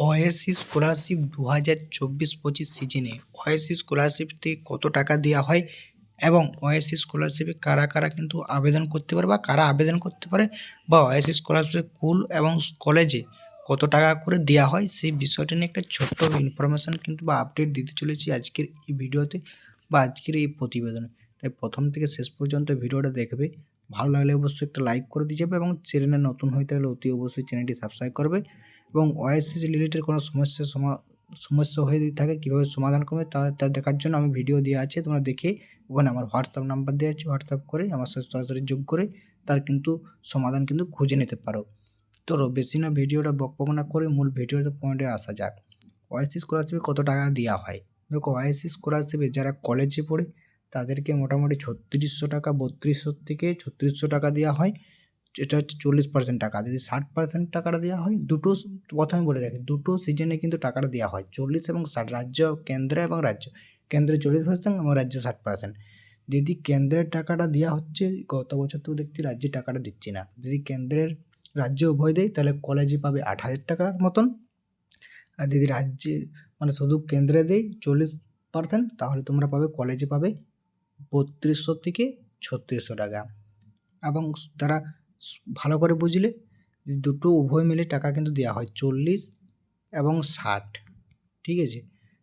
OSC scholarship দু হাজার চব্বিশ পঁচিশ সিজনে ওএসসি স্কলারশিপ থেকে কত টাকা দেওয়া হয় এবং ওএসসি স্কলারশিপে কারা কারা কিন্তু আবেদন করতে পারে বা কারা আবেদন করতে পারে বা ওএসসি স্কলারশিপ স্কুল এবং কলেজে কত টাকা করে দেওয়া হয় সেই বিষয়টা নিয়ে একটা ছোট্ট ইনফরমেশান কিন্তু বা আপডেট দিতে চলেছি আজকের এই ভিডিওতে বা আজকের এই প্রতিবেদনে। তাই প্রথম থেকে শেষ পর্যন্ত ভিডিওটা দেখবে। ভালো লাগলে অবশ্যই একটা লাইক করে দিয়ে যাবে এবং চ্যানেলে নতুন হয়ে থাকলে অতি অবশ্যই চ্যানেলটি সাবস্ক্রাইব করবে। এবং ওআইসিস রিলেটেড কোনো সমস্যার সমা, সমস্যা হয়ে থাকে, কীভাবে সমাধান করবে তা তা দেখার জন্য আমি ভিডিও দেওয়া আছে, তোমরা দেখে ওখানে আমার হোয়াটসঅ্যাপ নাম্বার দেওয়া আছে হোয়াটসঅ্যাপ করে আমার সাথে সরাসরি যোগ করে তার কিন্তু সমাধান কিন্তু খুঁজে নিতে পারো। তো বেশি না, ভিডিওটা বকবক না করে মূল ভিডিওতে পয়েন্টে আসা যাক। ওআইসি স্কলারশিপে কত টাকা দেওয়া হয়? দেখো ওআইসি স্কলারশিপে যারা কলেজে পড়ে, তাদেরকে মোটামুটি ছত্রিশশো টাকা, বত্রিশশো থেকে ছত্রিশশো টাকা দেওয়া হয়। এটা হচ্ছে চল্লিশ পার্সেন্ট টাকা। যদি ষাট পার্সেন্ট টাকাটা দেওয়া হয়, দুটো প্রথমে বলে রাখি, দুটো সিজনে কিন্তু টাকাটা দেওয়া হয়। চল্লিশ এবং ষাট, রাজ্য, কেন্দ্র এবং রাজ্য। কেন্দ্রে চল্লিশ পার্সেন্ট এবং রাজ্যে ষাট পার্সেন্ট যদি কেন্দ্রের টাকাটা দেওয়া হচ্ছে, গত বছর তো দেখছি রাজ্যে টাকাটা দিচ্ছি না। যদি কেন্দ্রের রাজ্য উভয় দেয়, তাহলে কলেজে পাবে আট হাজার টাকার মতন। আর যদি রাজ্যে মানে শুধু কেন্দ্রে দেয় চল্লিশ পার্সেন্ট তাহলে তোমরা পাবে কলেজে পাবে বত্রিশশো থেকে ছত্রিশশো টাকা। এবং তারা ভালো করে বুঝলে যে দুটো উভয় মিলে টাকা কিন্তু দেওয়া হয়, চল্লিশ এবং ষাট। ঠিক আছে?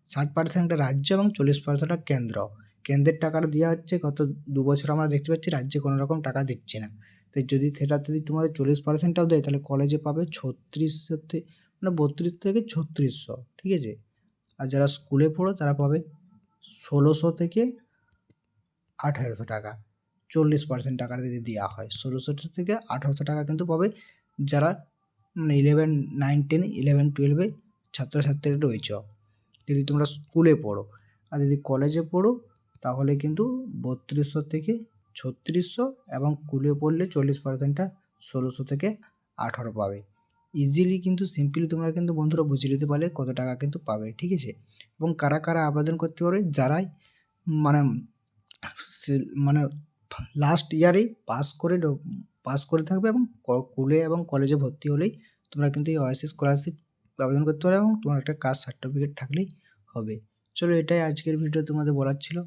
ষাট পার্সেন্টটা রাজ্য এবং চল্লিশ পার্সেন্টটা কেন্দ্র। কেন্দ্রের টাকাটা দেওয়া হচ্ছে গত দু বছর আমরা দেখতে পাচ্ছি রাজ্যে কোনো রকম টাকা দিচ্ছে না। তাই যদি সেটা যদি তোমাদের চল্লিশ পার্সেন্টটাও দেয়, তাহলে কলেজে পাবে ছত্রিশশো থেকে মানে বত্রিশ থেকে ছত্রিশশো। ঠিক আছে? আর যারা স্কুলে পড়ো, তারা পাবে ষোলোশো থেকে আঠেরোশো টাকা। চল্লিশ পার্সেন্ট টাকাটা যদি দেওয়া হয়। ষোলোশো থেকে আঠেরোশো টাকা কিন্তু পাবে যারা মানে ইলেভেন নাইন টেন ইলেভেন টুয়েলভে ছাত্রছাত্রীরা রয়েছে। যদি তোমরা স্কুলে পড়ো আর যদি কলেজে পড়ো, তাহলে কিন্তু বত্রিশশো থেকে ছত্রিশশো এবং স্কুলে পড়লে চল্লিশ পার্সেন্টটা ষোলোশো থেকে আঠারো পাবে। ইজিলি কিন্তু সিম্পলি তোমরা কিন্তু বন্ধুরা বুঝে নিতে পারলে কত টাকা কিন্তু পাবে, ঠিক আছে? এবং কারা কারা আবেদন করতে পারবে? যারাই মানে মানে লাস্ট ইয়ারেই পাস করে পাস করে থাকবে এবং স্কুলে এবং কলেজে ভর্তি হলেই তোমরা কিন্তু এই ওআইসি স্কলারশিপ আবেদন করতে পারবে এবং তোমার একটা কাস্ট সার্টিফিকেট থাকলেই হবে। চলো এটাই আজকের ভিডিও তোমাদের বলার ছিল।